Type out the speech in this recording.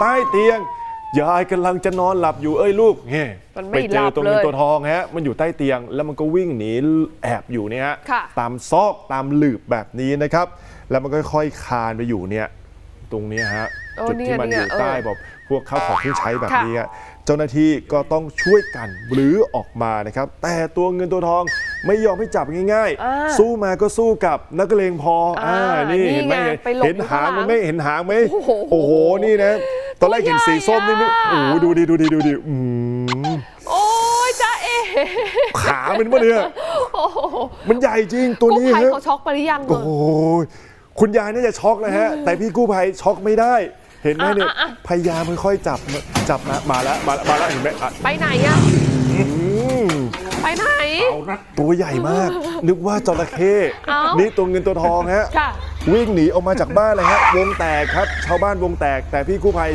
ใต้เตียง ยายกำลังจะนอนหลับอยู่เอ้ยลูกเฮ้มันไปไม่เจหลัอบตัวเงินเลยตัวทองฮะมันอยู่ใต้เตียง แล้วมันก็วิ่งหนีแอบอยู่เนี่ยฮะค่ะ ตามซอกตามหลืบแบบนี้นะครับ แล้วมันก็ค่อยๆคลานไปอยู่เนี่ย ตรงเนี้ยฮะโอ้จุดที่มันอเนี่ยยู่เนี่ยใต้เออแบบพวกข้าวของเครื่องใช้แบบค่ะนี้ฮะเจ้าหน้าที่ก็ต้องช่วยกันหรือออกมานะครับ แต่ตัวเงินตัวทองไม่ยอมให้จับง่ายอ่าๆสู้มาก็สู้กับนักเลงพออ่าอ่านี่นี่เห็นไหมไงไปหลบเห็นอยู่หางข้างหลัมันงไหม่เห็นหางไหมโอ้โหโอ้โหนี่นะ ตอนแรกเห็นสีส้มนี่นึกตัวใหญ่โอ้อะโหดูดิดูดิดูดิอืมโอ้ยจ้าเอ๋ขามันปะเนี่ยโอ้โหมันใหญ่จริงตัวกู้นี้ภัยฮะเขาช็อกไปหรือยังโอ้โหคุณยายน่าจะช็อกนะฮะ แต่พี่กู้ภัยช็อกไม่ได้ เห็นไหมเนี่ยอะอะ พยายามค่อยๆจับมาจับมามาแล้วมาแล้วมาแล้วเห็นไหมอะไปไหนอะอืม ไปไหน ตัวใหญ่มาก นึกว่าจระเข้เอ้านี่ตัวเงินตัวทองฮะ ค่ะ วิ่งหนีออกมาจากบ้านเลยฮะ วงแตกครับ ชาวบ้านวงแตกแต่พี่กู้ภัย